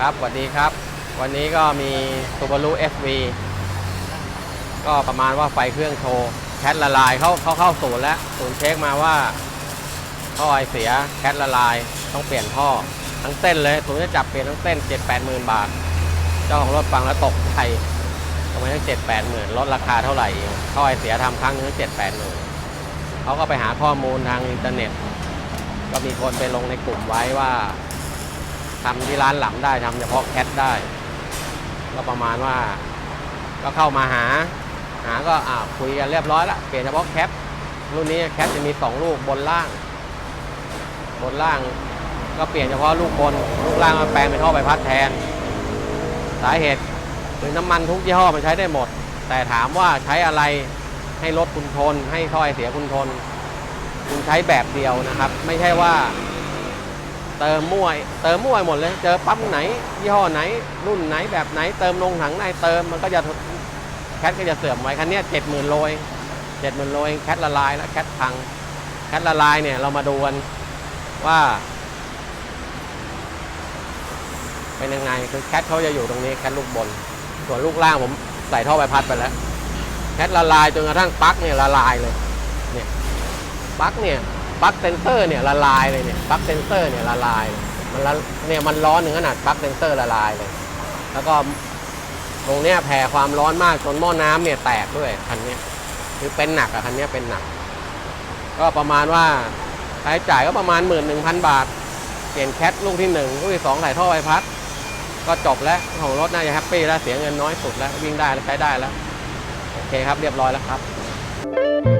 ครับสวัสดีครับ วันนี้ก็มี Subaru SV ก็ประมาณว่าไฟเครื่องโชว์แคทละลายเขาเขาเข้าศูนย์แล้วศูนย์เช็คมาว่าท่อไอเสียแคทละลายต้องเปลี่ยนท่อทั้งเส้นเลยศูนย์จะจับเปลี่ยนทั้งเส้น 7 8 0 0 0 0บาท เจ้าของรถฟังแล้วตกใจทำไมต้อง7 8 0 0 0 0ลดราคาเท่าไหร่ท่อไอเสียทำครั้งนึง7 8 0 0 0 0เขาก็ไปหาข้อมูลทางอินเทอร์เน็ต ก็มีคนไปลงในกลุ่มไว้ว่า ทำที่ร้านหลำได้ทำเฉพาะแคทได้ ก็ประมาณว่า ก็เข้ามาหา หาก็อ่าคุยกันเรียบร้อยละเปลี่ยนเฉพาะแคปรุ่นนี้แคปจะมี 2 ลูกบนล่าง บนล่าง ก็เปลี่ยนเฉพาะลูกบน ลูกล่างมาแปลงเป็นท่อใบพัดแทน สาเหตุคือน้ำมันทุกยี่ห้อมันใช้ได้หมด แต่ถามว่าใช้อะไรให้รถคุณทน ให้ท่อไอเสียคุณทน คุณใช้แบบเดียวนะครับ ไม่ใช่ว่า เติมมั่วเติมมั่วหมดเลย เจอปั๊มไหน ยี่ห้อไหน รุ่นไหนแบบไหน เติมลงถังไหนเติมมันก็จะแคทก็จะเสื่อมไว้คันนี้เจ็ดหมื่นโลเองเจ็ดหมื่นโลเองแคทละลายแล้วแคทพัง แคทละลายเนี่ยเรามาดูกันว่าเป็นยังไงคือแคทเขาจะอยู่ตรงนี้แคทลูกบน ส่วนลูกล่างผมใส่ท่อใบพัดไปแล้ว แคทละลายจนกระทั่งปลั๊กเนี่ยละลายเลยเนี่ยปลั๊กเนี่ย ปลั๊กเซนเซอร์เนี่ยละลายเลยเนี่ยปลั๊กเซนเซอร์เนี่ยละลาย มันเนี่ยมันร้อนถึงขนาดปลั๊กเซนเซอร์ละลายเลย แล้วก็ตรงเนี้ยแผ่ความร้อนมากจนหม้อน้ำเนี่ยแตกด้วยคันเนี้ยคือเป็นหนักอะคันเนี้ยเป็นหนัก ก็ประมาณว่าค่าใช้จ่ายก็ประมาณหมื่นหนึ่งพันบาท เปลี่ยนแคทลูกที่หนึ่งลูกที่สองถ่ายท่อใบพัด ก็จบแล้วของรถน่าจะแฮปปี้แล้วเสียเงินน้อยสุดแล้ววิ่งได้แล้วใช้ได้แล้ว โอเคครับเรียบร้อยแล้วครับ